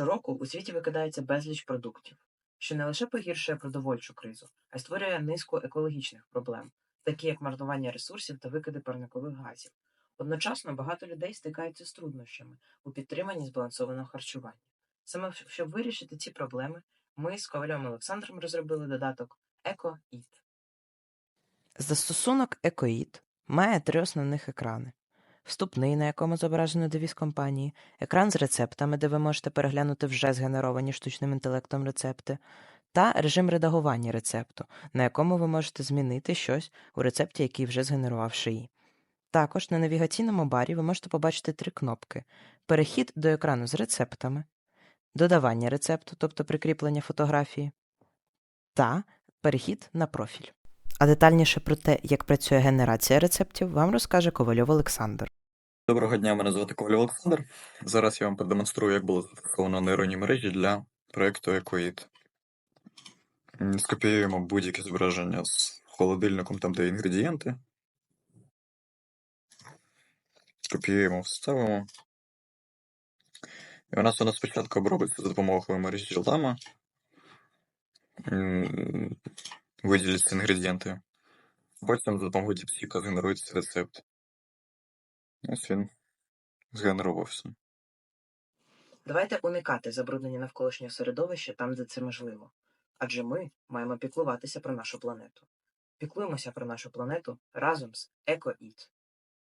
Щороку у світі викидається безліч продуктів, що не лише погіршує продовольчу кризу, а й створює низку екологічних проблем, такі як марнування ресурсів та викиди парникових газів. Одночасно багато людей стикаються з труднощами у підтриманні збалансованого харчування. Саме щоб вирішити ці проблеми, ми з Ковальом Олександром розробили додаток EcoEat. Застосунок EcoEat має три основних екрани: вступний, на якому зображено девіз компанії, екран з рецептами, де ви можете переглянути вже згенеровані штучним інтелектом рецепти, та режим редагування рецепту, на якому ви можете змінити щось у рецепті, який вже згенерував шиї. Також на навігаційному барі ви можете побачити три кнопки: перехід до екрану з рецептами, додавання рецепту, тобто прикріплення фотографії, та перехід на профіль. А детальніше про те, як працює генерація рецептів, вам розкаже Ковальов Олександр. Доброго дня, мене звати Коваль Олександр. Зараз я вам продемонструю, як було застосовано нейронні мережі для проєкту EcoEat. Скопіюємо будь-яке зображення з холодильником, там де інгредієнти. Скопіюємо, вставимо. І у нас воно спочатку обробиться за допомогою мережі. М, Виділяться інгредієнти. Потім за допомогою DeepSeek згенерується рецепт. Ось він згенерувався. Давайте уникати забруднення навколишнього середовища там, де це можливо. Адже ми маємо піклуватися про нашу планету. Піклуємося про нашу планету разом з EcoEat.